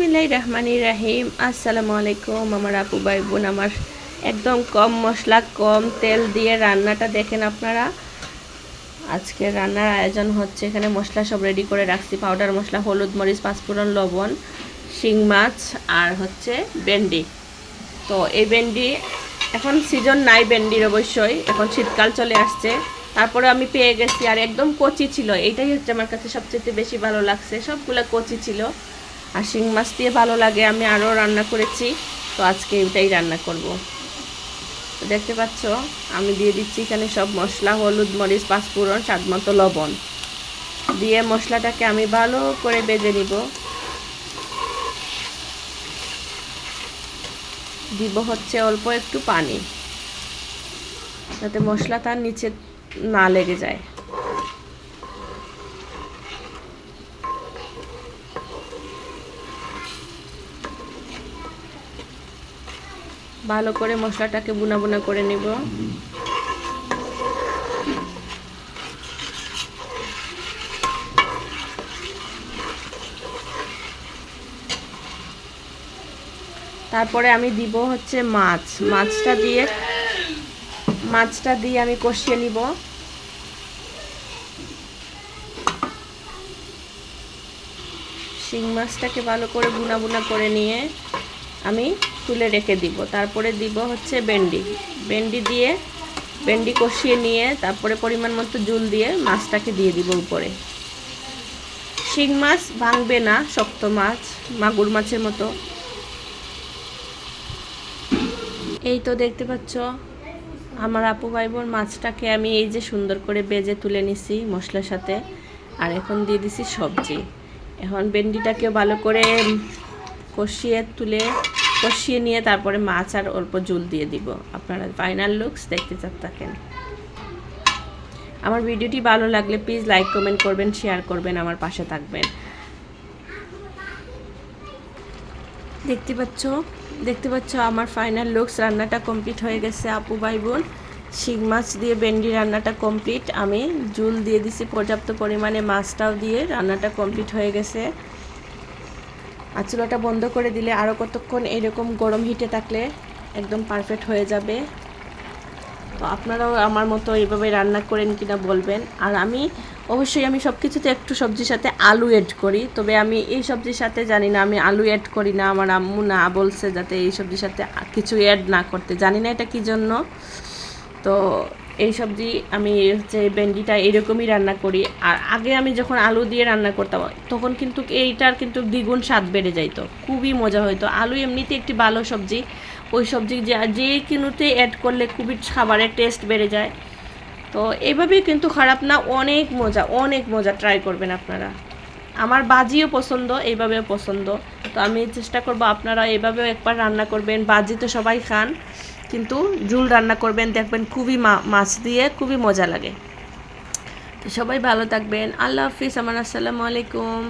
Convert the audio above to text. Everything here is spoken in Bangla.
বিসমিল্লাহ রহমানি রাহিম। আসসালামু আলাইকুম আমার আপু ভাই বোন, আমার একদম কম মশলা, কম তেল দিয়ে রান্নাটা দেখেন আপনারা। আজকে রান্নার আয়োজন হচ্ছে, এখানে মশলা সব রেডি করে রাখছি। পাউডার মশলা, হলুদ মরিচ, পাঁচফোড়ন, লবণ, শিং মাছ আর হচ্ছে ভেন্ডি। তো এই ভেন্ডি, এখন সিজন নাই ভেন্ডির অবশ্যই, এখন শীতকাল চলে আসছে। তারপরে আমি পেয়ে গেছি, আর একদম কচি ছিল। এইটাই হচ্ছে আমার কাছে সবচেয়ে বেশি ভালো লাগছে। সবগুলো কচি ছিল। আর শিং মাছ দিয়ে ভালো লাগে, আমি আরও রান্না করেছি, তো আজকে এটাই রান্না করব। তো দেখতে পাচ্ছ, আমি দিয়ে দিচ্ছি এখানে সব মশলা, হলুদ মরিচ, পাঁচফোড়ন, স্বাদ মতো লবণ। দিয়ে মশলাটাকে আমি ভালো করে বেজে নিব। দিব হচ্ছে অল্প একটু পানি, যাতে মশলা তার নিচে না লেগে যায়। ভালো করে মশলাটাকে বুনা বুনা করে নিব। তারপরে আমি দিব হচ্ছে মাছ। মাছটা দিয়ে মাছটা দিয়ে আমি কষিয়ে নিব। শিং মাছটাকে ভালো করে বুনা বুনা করে নিয়ে আমি তুলে রেখে দিব। তারপরে দিব হচ্ছে ভেন্ডি। ভেন্ডি দিয়ে, ভেন্ডি কষিয়ে নিয়ে তারপরে পরিমাণ মতো জুল দিয়ে মাছটাকে দিয়ে দিব উপরে। শিং মাছ ভাঙবে না, শক্ত মাছ, মাগুর মাছের মতো। এই তো দেখতে পাচ্ছ, আমার আপু ভাই বোন মাছটাকে আমি এই যে সুন্দর করে বেজে তুলে নিছি মশলার সাথে। আর এখন দিয়ে দিছি সবজি। এখন ভেন্ডিটাকে ভালো করে কষিয়ে তুলে কষিয়ে নিয়ে তারপরে মাছ আর অল্প জুল দিয়ে দিব। আপনারা ফাইনাল লুকস দেখতে চাপ থাকেন। আমার ভিডিওটি ভালো লাগলে প্লিজ লাইক কমেন্ট করবেন শেয়ার করবেন, আমার পাশে থাকবেন। দেখতে পাচ্ছ? দেখতে পাচ্ছ আমার ফাইনাল লুকস রান্নাটা কমপ্লিট হয়ে গেছে, আপু ভাই বোন। শিং মাছ দিয়ে ভেন্ডি রান্নাটা কমপ্লিট আমি জুল দিয়ে দিছি পর্যাপ্ত পরিমাণে, মাছটাও দিয়ে রান্নাটা কমপ্লিট হয়ে গেছে। আর চুলাটা বন্ধ করে দিলে আরও কতক্ষণ এরকম গরম হিটে থাকলে একদম পারফেক্ট হয়ে যাবে। তো আপনারাও আমার মতো এইভাবে রান্না করেন কিনা বলবেন। আর আমি অবশ্যই আমি সব কিছুতে একটু সবজির সাথে আলু অ্যাড করি। তবে আমি এই সবজির সাথে জানি না, আমি আলু অ্যাড করি না, আমার আম্মু না বলছে যাতে এই সবজির সাথে কিছু অ্যাড না করতে। জানি না এটা কী জন্য। তো এই সবজি আমি হচ্ছে ভেন্ডিটা এরকমই রান্না করি। আর আগে আমি যখন আলু দিয়ে রান্না করতাম, তখন কিন্তু এইটার কিন্তু দ্বিগুণ স্বাদ বেড়ে যাইতো। খুবই মজা হইতো। আলু এমনিতে একটি ভালো সবজি। ওই সবজি যে কিনুতে অ্যাড করলে খুবই খাবারের টেস্ট বেড়ে যায়। তো এইভাবেই কিন্তু খারাপ না, অনেক মজা অনেক মজা ট্রাই করবেন আপনারা। আমার বাজিও পছন্দ, এইভাবেও পছন্দ। তো আমি চেষ্টা করব আপনারা এভাবেও একবার রান্না করবেন। বাজি তো সবাই খান। কিন্তু ঝুল রান্না করবেন, দেখবেন খুবই মাছ দিয়ে খুবই মজা লাগে। তো সবাই ভালো থাকবেন। আল্লাহ হাফিজ, আমার আসসালামু আলাইকুম।